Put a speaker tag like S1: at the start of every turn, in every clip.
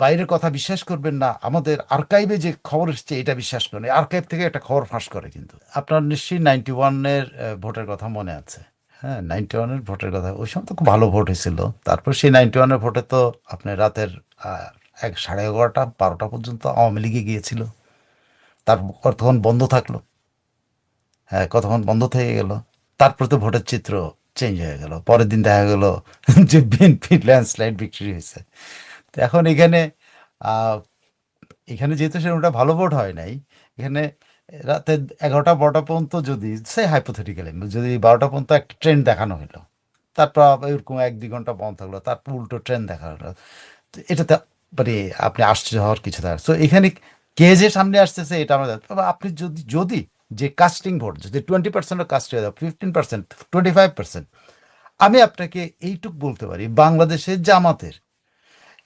S1: বাইরের কথা বিশ্বাস করবেন না, আমাদের আর্কাইভে যে খবর এসছে, এটা বিশ্বাস করেন। আর্কাইভ থেকে একটা খবর ফাঁস করে কিন্তু। আপনার নিশ্চয়ই নাইনটি ওয়ানের ভোটের কথা মনে আছে। হ্যাঁ নাইনটি ওয়ানের ভোটের কথা। ওই সময় তো খুব ভালো ভোট হয়েছিল। তারপর সেই নাইনটি ওয়ানের ভোটে তো আপনি রাতের এক সাড়ে এগারোটা, বারোটা পর্যন্ত আওয়ামী লীগে গিয়েছিল। তারপর তখন বন্ধ থাকল? হ্যাঁ কতক্ষণ বন্ধ থেকে গেল? তারপর তো ভোটের চিত্র চেঞ্জ হয়ে গেল। পরের দিন দেখা গেল যে বিএনপি ল্যান্ডস্লাইড বিক্রি হয়েছে। এখন এখানে এখানে যেহেতু সেরকমটা ভালো ভোট হয় নাই, এখানে রাতে এগারোটা, বারোটা পর্যন্ত যদি সে হাইপোথেটিক্যালি যদি বারোটা পর্যন্ত একটা ট্রেন দেখানো হলো, তারপর এরকম এক, দুই ঘণ্টা বন্ধ থাকল, তারপর উল্টো ট্রেন দেখা হলো এটাতে মানে আপনি আশ্চর্য হওয়ার কিছু থাকে তো এখানে কে যে সামনে আসতেছে এটা আমরা তবে আপনি যদি যদি যে কাস্টিং ভোট যদি টোয়েন্টি পার্সেন্টও কাস্ট হয়ে যাবে fifteen percent twenty five percent আমি আপনাকে এইটুক বলতে পারি, বাংলাদেশের জামাতের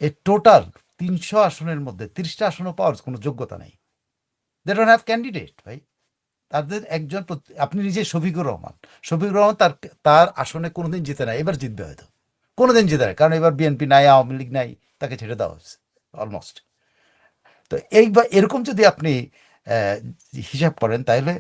S1: এ টোটাল তিনশো আসনের মধ্যে, তিরিশটা আসনও পাওয়ার কোনো যোগ্যতা নেই। দে ডোন্ট হ্যাভ ক্যান্ডিডেট ভাই। তাদের একজন আপনি নিজে শফিকুর রহমান। শফিকুর রহমান তার তার আসনে কোনোদিন জিতে নাই, এবার জিতবে হয়তো। কোনোদিন জিতে নাই, কারণ এবার বিএনপি নাই, আওয়ামী লীগ নাই, তাকে ছেড়ে দেওয়া হয়েছে অলমোস্ট তো এইবার এরকম যদি আপনি হিসাব করেন, তাহলে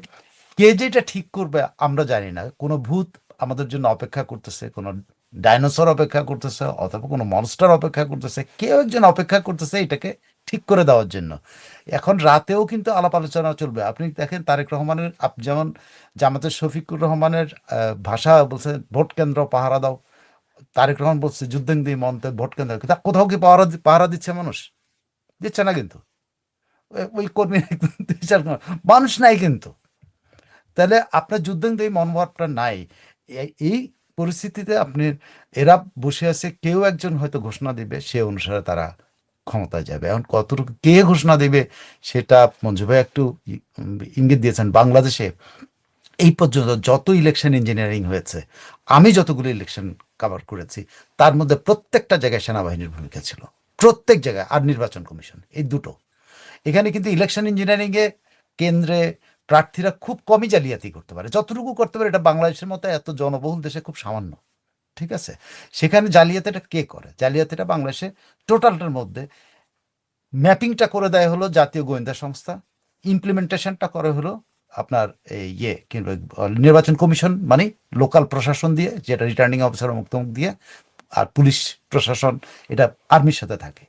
S1: কে যেটা ঠিক করবে আমরা জানি না। কোনো ভূত আমাদের জন্য অপেক্ষা করতেছে, কোনো ডাইনোসর অপেক্ষা করতেছে অথবা কোনো মনস্টার অপেক্ষা করতেছে, কেউ একজন অপেক্ষা করতেছে এটাকে ঠিক করে দেওয়ার জন্য। এখন রাতেও কিন্তু আলাপ আলোচনা চলবে। আপনি দেখেন তারেক রহমানের যেমন জামাতের শফিকুর রহমানের ভাষা বলছে, ভোট কেন্দ্র পাহারা দাও। তারেক রহমান বলছে যুদ্ধেন্দি মন্ত্রে ভোট কেন্দ্র। কোথাও কি পাহারা পাহারা দিচ্ছে মানুষ? দিচ্ছে না কিন্তু। ওই- কর্মী মানুষ নাই কিন্তু। তাহলে আপনার যুদ্ধেন্দি মনোভাবটা নাই। এই পরিস্থিতিতে আপনি, এরা বসে আছে, কেউ একজন হয়তো ঘোষণা দিবে, সে অনুসারে তারা ক্ষমতায় যাবে। এখন কতটুকু, কে ঘোষণা দিবে, সেটা মঞ্জু ভাই একটু ইঙ্গিত দিয়েছেন বাংলাদেশে। এই পর্যন্ত যত ইলেকশন ইঞ্জিনিয়ারিং হয়েছে, আমি যতগুলো ইলেকশন কাভার করেছি, তার মধ্যে প্রত্যেকটা জায়গায় সেনাবাহিনীর ভূমিকা ছিল। প্রত্যেক জায়গায়, আর নির্বাচন কমিশন, এই দুটো। এখানে কিন্তু ইলেকশন ইঞ্জিনিয়ারিংয়ে কেন্দ্রে প্রার্থীরা খুব কমই জালিয়াতি করতে পারে। যতটুকু করতে পারে, এটা বাংলাদেশের মতো এত জনবহুল দেশে খুব সামান্য। ঠিক আছে? সেখানে জালিয়াতিটা কে করে? জালিয়াতিটা বাংলাদেশে টোটালটার মধ্যে ম্যাপিংটা করে দেয় হলো জাতীয় গোয়েন্দা সংস্থা ইমপ্লিমেন্টেশনটা করে হলো আপনার এই ইয়ে নির্বাচন কমিশন মানে লোকাল প্রশাসন দিয়ে, যেটা রিটার্নিং অফিসার মুক্ত দিয়ে, আর পুলিশ প্রশাসন, এটা আর্মির সাথে থাকে।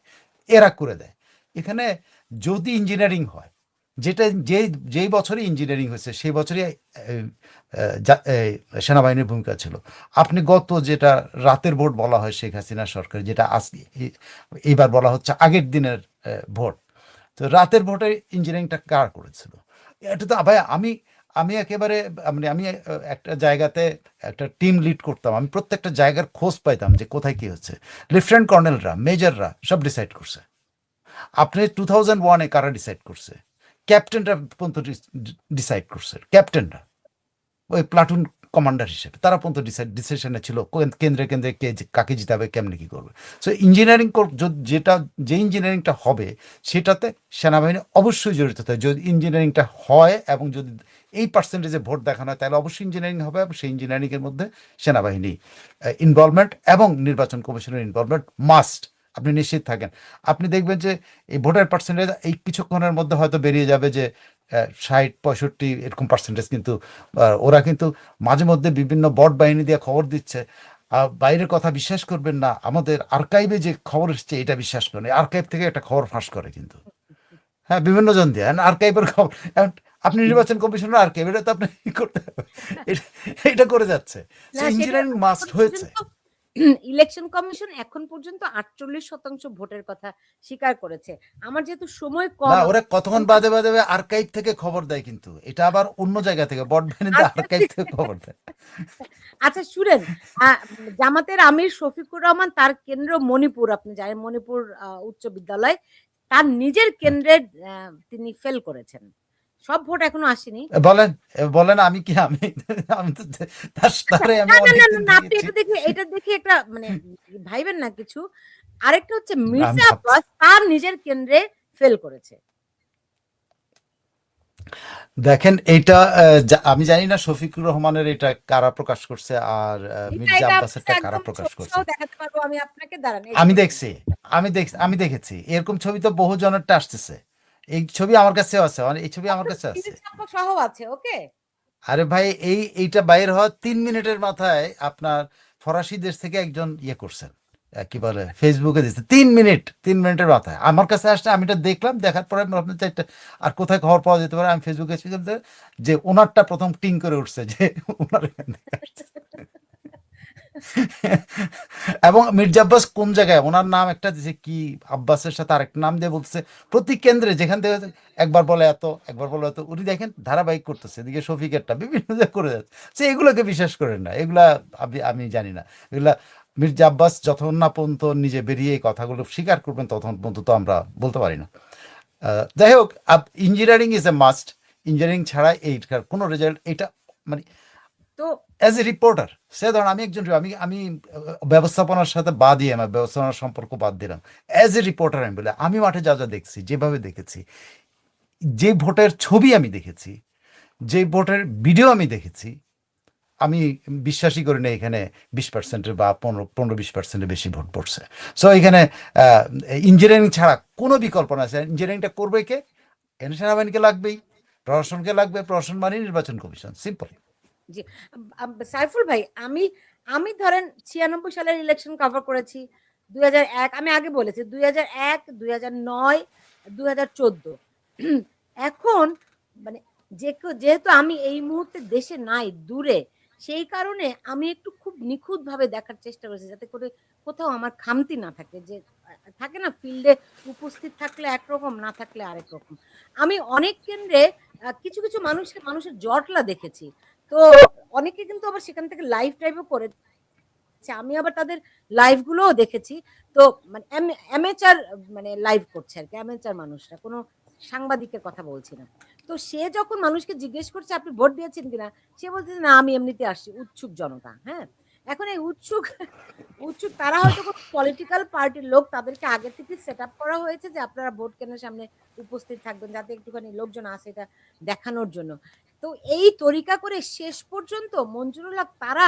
S1: এরা করে দেয়। এখানে যদি ইঞ্জিনিয়ারিং হয় যেটা যে, যেই বছরে ইঞ্জিনিয়ারিং হয়েছে, সেই বছরই সেনাবাহিনীর ভূমিকা ছিল। আপনি গত যেটা রাতের ভোট বলা হয় শেখ হাসিনা সরকার, যেটা আজ এইবার বলা হচ্ছে আগের দিনের ভোট। তো রাতের ভোটে ইঞ্জিনিয়ারিংটা কার করেছিল? এটা তো, ভাই, আমি আমি একেবারে মানে আমি একটা জায়গাতে একটা টিম লিড করতাম, আমি প্রত্যেকটা জায়গার খোঁজ পাইতাম যে কোথায় কি হচ্ছে। লেফটেন্যান্ট কর্নেলরা মেজররা সব ডিসাইড করছে। আপনি টু থাউজেন্ড ওয়ানে কারা ডিসাইড করছে? ক্যাপ্টেনরা পর্যন্ত ডিসাইড করছে। ক্যাপ্টেনরা, ওই প্লাটুন কমান্ডার হিসেবে, তারা পর্যন্ত ডিসিশনে ছিল কোন- কেন্দ্রে কেন্দ্রে কে কাকে জিতাবে, কেমনে কি করবে। সো ইঞ্জিনিয়ারিং যেটা, যে ইঞ্জিনিয়ারিংটা হবে, সেটাতে সেনাবাহিনী অবশ্যই জড়িত থাকে। যদি ইঞ্জিনিয়ারিংটা হয় এবং যদি এই পার্সেন্টেজে ভোট দেখানো হয়, তাহলে অবশ্যই ইঞ্জিনিয়ারিং হবে এবং সেই ইঞ্জিনিয়ারিংয়ের মধ্যে সেনাবাহিনী ইনভলভমেন্ট এবং নির্বাচন কমিশনের ইনভলভমেন্ট মাস্ট আপনি নিশ্চিত থাকেন। আপনি দেখবেন যে এই ভোটের পার্সেন্টেজ এই কিছুক্ষণের মধ্যে হয়তো বেরিয়ে যাবে যে ষাট পঁয়ষট্টি এরকম পার্সেন্টেজ কিন্তু ওরা কিন্তু মাঝে মধ্যে বিভিন্ন বট বাহিনী দিয়ে খবর দিচ্ছে। বাইরের কথা বিশ্বাস করবেন না আমাদের আর্কাইভে যে খবর এসছে এটা বিশ্বাস করেন। আর্কাইভ থেকে একটা খবর ফাঁস করে কিন্তু। হ্যাঁ বিভিন্ন জন দিয়ে। আর্কাইভের খবর। আপনি নির্বাচন কমিশনের আর্কাইভ এটা তো আপনি করতে হবে এটা- করে যাচ্ছে। ইঞ্জিনিয়ারিং মাস্ট হয়েছে।
S2: ইলেকশন কমিশন এখন পর্যন্ত আটচল্লিশ শতাংশ ভোটের কথা স্বীকার করেছে। আমার যেহেতু সময় কম
S1: ওরা কতক্ষণ বাদে বাদে আর্কাইভ থেকে খবর দেয় কিন্তু। এটা আবার অন্য জায়গা থেকে বট আর্কাইভ থেকে খবর দেয়।
S2: আচ্ছা শুনেন আহ, জামাতের আমির শফিকুর রহমান তার কেন্দ্র মণিপুর আপনি জানেন মণিপুর উচ্চ বিদ্যালয় তার নিজের কেন্দ্রে তিনি ফেল করেছেন। সব ভোট এখনও আসেনি।
S1: বলেন বলেন আমি কি আমি আমি তো তার আমি
S2: না না না আপনি এটা দেখে এটা দেখে একটা মানে ভাইবেন না কিছু। আরেকটা হচ্ছে মির্জা আব্বাস তার নিজের কেন্দ্রে ফেল করেছে।
S1: দেখেন জা- আমি জানি না শফিকুর রহমানের এটা কারা প্রকাশ করছে আর
S2: এটা
S1: মির্জা
S2: এটা
S1: আব্বাসেরটা কারা প্রকাশ করছে?
S2: সহ দেখাতে পারব আমি আপনাকে দাঁড়ান
S1: আমি দেখছি আমি দেখ আমি দেখেছি। এরকম ছবি তো বহু জনেরটা আসতেছে। এই ছবি আমার কাছেও আছে মানে এই ছবি আমার কাছে আছে।
S2: সহ আছে ওকে?
S1: আরে ভাই এই এইটা বাইর হওয়ার তিন মিনিটের মাথায় আপনার ফরাসি দেশ থেকে একজন ইয়ে করছেন কি বলে ফেসবুকে দিচ্ছে। তিন মিনিট তিন মিনিটের মাথায়। আমার কাছে আসলে আমি এটা দেখলাম দেখার পরে আমি ভাবলাম যে আর কোথায় খবর পাওয়া যেতে পারে? আমি ফেসবুকে যে ওনারটা প্রথম টিং করে উঠছে যে ওনার। এবং মির্জা আব্বাস কোন জায়গায়? ওনার নাম একটা দিছে কি? আব্বাসের সাথে আরেকটা নাম দিয়ে বলছে প্রতি কেন্দ্রে যেখান থেকে একবার বলে এত, একবার বলে এত। উনি দেখেন ধারাবাহিক করতেছে, এদিকে শফিকেরটা বিভিন্ন করে যাচ্ছে। সে এগুলোকে বিশ্বাস করেন না, এগুলা আমি আমি জানি না। এগুলা মির্জা আব্বাস যতক্ষণ না পর্যন্ত নিজে বেরিয়ে কথাগুলো স্বীকার করবেন, ততক্ষণ পর্যন্ত তো আমরা বলতে পারি না। যাই হোক engineering is a must engineering ছাড়া এইটার কোনো রেজাল্ট এটা মানে
S2: তো
S1: অ্যাজ এ রিপোর্টার সে ধরুন আমি একজন, আমি আমি ব্যবস্থাপনার সাথে বাদ দিয়ে আমার ব্যবস্থাপনার সম্পর্ক বাদ দিলাম। অ্যাজ এ রিপোর্টার আমি বলে, আমি মাঠে যা যা দেখছি, যেভাবে দেখেছি, যে ভোটের ছবি আমি দেখেছি, যে ভোটের ভিডিও আমি দেখেছি, আমি বিশ্বাসই করি না এখানে বিশ পার্সেন্টের বা পনেরো পনেরো বিশ পার্সেন্টের বেশি ভোট পড়ছে। সো এখানে ইঞ্জিনিয়ারিং ছাড়া কোনো বিকল্প না। আছে ইঞ্জিনিয়ারিংটা করবে কে? সেনাবাহিনীকে লাগবেই, প্রশাসনকে লাগবে, প্রশাসন মানে নির্বাচন কমিশন। সিম্পল
S2: জি সাইফুল ভাই, আমি আমি ধরেন ছিয়ানব্বই সালের ইলেকশন কভার করেছি দু হাজার এক, আমি আগে বলেছি, দুই হাজার এক, দুই হাজার নয় হাজার এখন মানে যে যেহেতু আমি এই মুহূর্তে দেশে নাই, দূরে, সেই কারণে আমি একটু খুব নিখুঁতভাবে দেখার চেষ্টা করেছি, যাতে করে কোথাও আমার খামতি না থাকে, যে, থাকে না ফিল্ডে উপস্থিত থাকলে একরকম, না থাকলে আরেক রকম। আমি অনেক কেন্দ্রে কিছু কিছু মানুষকে, মানুষের জটলা দেখেছি। তো অনেকে কিন্তু আবার সেখান থেকে লাইভ টাইপও করে আমি আবার তাদের লাইভগুলোও দেখেছি। তো মানে অ্যামেচার মানে লাইভ করছে আর কি অ্যামেচার মানুষরা। কোনো সাংবাদিকের কথা বলছি না। তো সে যখন মানুষকে জিজ্ঞেস করছে, আপনি ভোট দিয়েছেন কিনা? সে বলছে না, আমি এমনিতে আসছি, উৎসুক জনতা। হ্যাঁ? এখন এই উৎসুক উৎসুক তারা হয়তো কোনো পলিটিক্যাল পার্টির লোক, তাদেরকে আগে থেকে সেট আপ করা হয়েছে যে আপনারা ভোট কেনার সামনে উপস্থিত থাকবেন, যাতে একটুখানি লোকজন আসে এটা দেখানোর জন্য। তো এই তরিকা করে শেষ পর্যন্ত মঞ্জুরুল হক তারা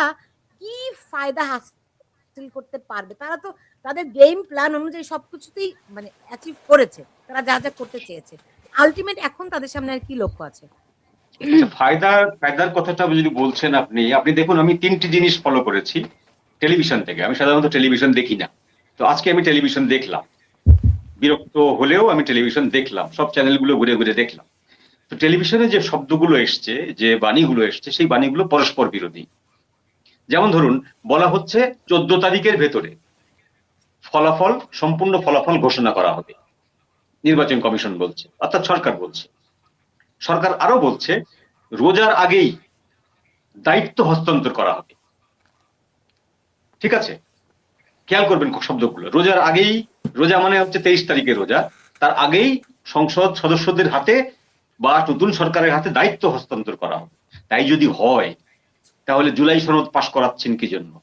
S2: কি ফায়দা হাসিল করতে পারবে? তারা তো তাদের গেম প্ল্যান অনুযায়ী সবকিছুতেই মানে অ্যাচিভ করেছে। তারা যা যা করতে চেয়েছে। আলটিমেট এখন তাদের সামনে আর কি লক্ষ্য আছে?
S3: আচ্ছা, ফায়দার ফায়দার কথাটা যদি বলছেন আপনি আপনি দেখুন আমি তিনটি জিনিস ফলো করেছি টেলিভিশন থেকে। আমি সাধারণত টেলিভিশন দেখি না। তো আজকে আমি টেলিভিশন দেখলাম। বিরক্ত হলেও আমি টেলিভিশন দেখলাম। সব চ্যানেলগুলো ঘুরে ঘুরে দেখলাম। তো টেলিভিশনে যে শব্দগুলো এসছে, যে বাণীগুলো এসছে, সেই বাণীগুলো পরস্পর বিরোধী। যেমন ধরুন, বলা হচ্ছে চোদ্দ তারিখের ভেতরে ফলাফল, সম্পূর্ণ ফলাফল ঘোষণা করা হবে। নির্বাচন কমিশন বলছে, অর্থাৎ সরকার বলছে। সরকার আরও বলছে, রোজার আগেই দায়িত্ব হস্তান্তর করা হবে। ঠিক আছে? খেয়াল করবেন শব্দগুলো। রোজার আগেই, রোজা মানে হচ্ছে তেইশ তারিখে রোজা। তার আগেই সংসদ সদস্যদের হাতে বা নতুন সরকারের হাতে দায়িত্ব হস্তান্তর করা হবে। তাই যদি হয়, তাহলে জুলাই সনদ পাশ করাচ্ছেন কি জন্য?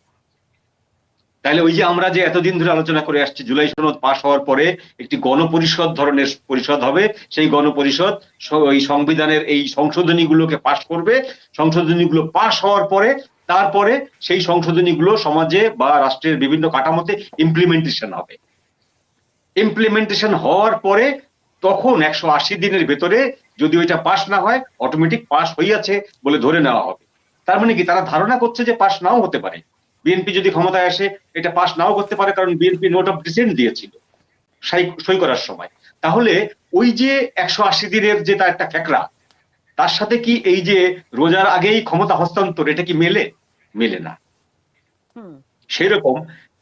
S3: তাহলে ওই যে আমরা যে এতদিন ধরে আলোচনা করে আসছি, জুলাই সনদ পাশ হওয়ার পরে একটি গণপরিষদ ধরনের পরিষদ হবে, সেই গণপরিষদ ওই সংবিধানের এই সংশোধনীগুলোকে পাশ করবে। সংশোধনীগুলো পাশ হওয়ার পরে, তারপরে সেই সংশোধনীগুলো সমাজে বা রাষ্ট্রের বিভিন্ন কাঠামোতে ইমপ্লিমেন্টেশন হবে। ইমপ্লিমেন্টেশন হওয়ার পরে তখন একশো আশি দিনের ভেতরে যদি ওইটা পাশ না হয় অটোমেটিক পাশ হইয়াছে বলে ধরে নেওয়া হবে। তার মানে কি? তারা ধারণা করছে যে পাশ নাও হতে পারে। বিএনপি যদি ক্ষমতায় আসে এটা পাশ নাও করতে পারে কারণ বিএনপি নোট অফ ডিসেন্ট দিয়েছিল সাই- করার সময়। তাহলে ওই যে একশো আশি দিনের যে তার একটা ক্যাকড়া তার সাথে কি এই যে রোজার আগেই ক্ষমতা হস্তান্তর এটা কি মেলে? মেলে না।
S2: হুম।
S3: সেরকম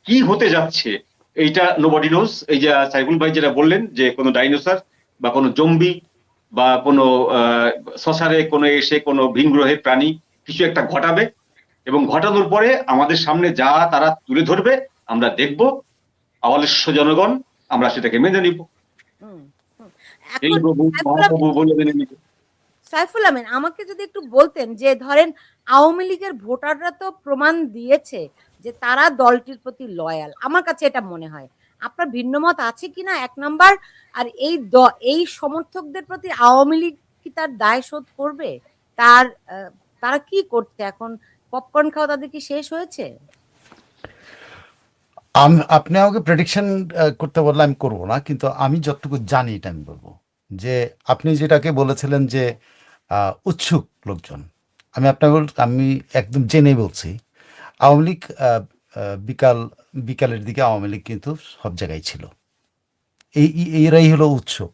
S3: কি হতে যাচ্ছে এইটা নোবডি নোজ এই যে সাইফুল ভাই যেটা বললেন যে কোনো ডাইনোসর বা কোনো জম্বি বা কোনো সসারে কোনো এসে কোনো ভিন গ্রহের প্রাণী কিছু একটা ঘটাবে এবং ঘটানোর পরে আমাদের সামনে যা তারা তুলে ধরবে আমরা দেখব। আওয়ালস্য জনগণ আমরা সেটাকে মেনে নিব। এই প্রভু মহাপ্রভু বলে মেনে নিব।
S2: সাইফুল আমিন আমাকে যদি একটু বলতেন যে ধরেন আওয়ামী লীগের ভোটাররা তো প্রমাণ দিয়েছে যে তারা দলটির প্রতি লয়াল আমার কাছে এটা মনে হয়। আপনার ভিন্ন মত আছে কিনা এক নাম্বার, আর এই এই সমর্থকদের প্রতি আওয়ামী লীগ কি তার দায় শোধ করবে? তার তারা কি করছে এখন? পপকর্ন খাওয়া তাদের কি শেষ হয়েছে?
S1: আপনি আমাকে প্রেডিকশন করতে বললে আমি করব না, কিন্তু আমি যতটুকু জানি এটা আমি বলব। যে আপনি যেটাকে বলেছিলেন যে উৎসুক লোকজন, আমি আপনাকে, আমি একদম জেনেই বলছি। আওয়ামী লীগ বিকাল, বিকালের দিকে আওয়ামী লীগ কিন্তু সব জায়গায় ছিল। এই এরাই হলো উৎসুক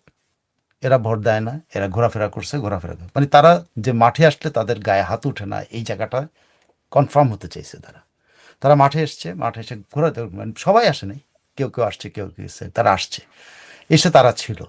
S1: এরা ভোট দেয় না, এরা ঘোরাফেরা করছে, ঘোরাফেরা মানে তারা যে মাঠে আসলে তাদের গায়ে হাত উঠে না, এই জায়গাটা কনফার্ম হতে চাইছে তারা। তারা মাঠে এসছে, মাঠে এসে ঘোরাতে মানে সবাই আসে নাই। কেউ কেউ আসছে, কেউ কেউ এসছে তারা আসছে। এসে তারা ছিল।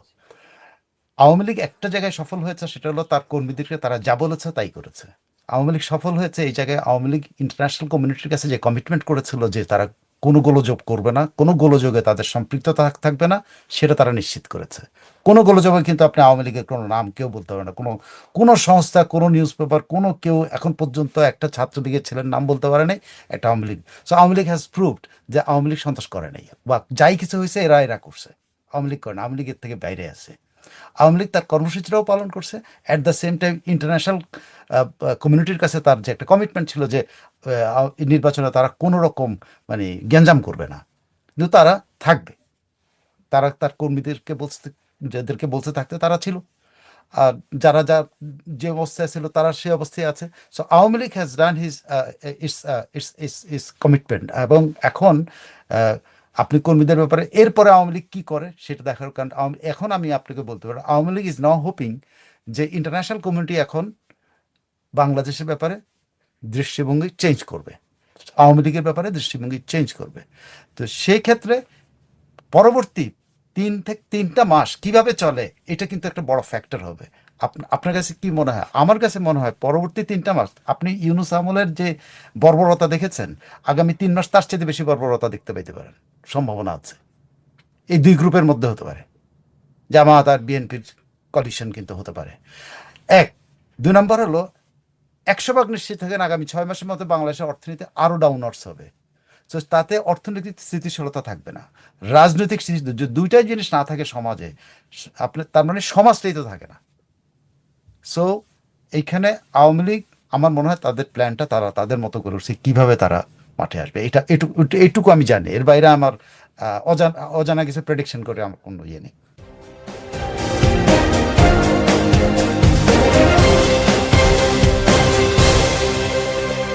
S1: আওয়ামী লীগ একটা জায়গায় সফল হয়েছে, সেটা হলো তার কর্মীদেরকে তারা যা বলেছে তাই করেছে। আওয়ামী লীগ সফল হয়েছে, এই জায়গায় আওয়ামী লীগ ইন্টারন্যাশনাল কমিউনিটির কাছে যে কমিটমেন্ট করেছিল যে তারা কোনো গোলযোগ করবে না, কোনো গোলযোগে তাদের সম্পৃক্ততা থাকবে না, সেটা তারা নিশ্চিত করেছে। কোনো গোলযোগে কিন্তু আপনি আওয়ামী লীগের কোনো নাম কেউ বলতে পারবে না। কোনো কোনো সংস্থা, কোনো নিউজ পেপার কোনো কেউ এখন পর্যন্ত একটা ছাত্রলীগের ছেলের নাম বলতে পারে নাই একটা Awami League. So Awami League has proved যে আওয়ামী লীগ সন্ত্রাস করে নাই। বা যাই কিছু হয়েছে, এরা এরা করছে। আওয়ামী লীগ করে না, আওয়ামী লীগের থেকে বাইরে আছে। আওয়ামী লীগ তার কর্মসূচিটাও পালন করছে at the same time international কমিউনিটির কাছে তার যে একটা কমিটমেন্ট ছিল যে নির্বাচনে তারা কোনো রকম মানে গ্যাঞ্জাম করবে না কিন্তু তারা থাকবে তারা তার কর্মীদেরকে বলতে যাদেরকে বলতে থাকতে তারা ছিল আর যারা যা যে অবস্থায় ছিল তারা সেই অবস্থায় আছে so Awami League has done his its its its commitment এবং এখন আপনি কর্মীদের ব্যাপারে, এরপরে আওয়ামী লীগ কী করে সেটা দেখার কারণ এখন আমি আপনাকে বলতে পারি, Awami League is now hoping যে ইন্টারন্যাশনাল কমিউনিটি এখন বাংলাদেশের ব্যাপারে দৃষ্টিভঙ্গি চেঞ্জ করবে। আওয়ামী লীগের ব্যাপারে দৃষ্টিভঙ্গি চেঞ্জ করবে। তো সেই ক্ষেত্রে পরবর্তী তিন থেকে তিনটা মাস কীভাবে চলে, এটা কিন্তু একটা বড় ফ্যাক্টর হবে। আপনার কাছে কি মনে হয়? আমার কাছে মনে হয় পরবর্তী তিনটা মাস, আপনি ইউনুস আমলের যে বর্বরতা দেখেছেন, আগামী তিন মাস তার চেয়ে বেশি বর্বরতা দেখতে পাইতে পারেন। সম্ভাবনা আছে। এই দুই গ্রুপের মধ্যে হতে পারে। জামাত আর বিএনপির কলিশন কিন্তু হতে পারে। এক, দুই নম্বর হলো, একশো ভাগ নিশ্চিত থাকেন আগামী ছয় মাসের মধ্যে বাংলাদেশের অর্থনীতি আরও ডাউনওয়ার্স হবে। তো তাতে অর্থনৈতিক স্থিতিশীলতা থাকবে না। রাজনৈতিক স্থিতি দুইটাই জিনিস না থাকে সমাজে আপনার তার মানে সমাজটাই তো থাকে না। সো এইখানে আওয়ামী লীগ, আমার মনে হয় তাদের প্ল্যানটা তারা, তাদের মতো করে উঠছে, কীভাবে তারা মাঠে আসবে? এটা, এটুকু আমি জানি। এর বাইরে আমার অজানা অজানা কিছু প্রেডিকশন করে আমার কোনো ইয়ে নেই।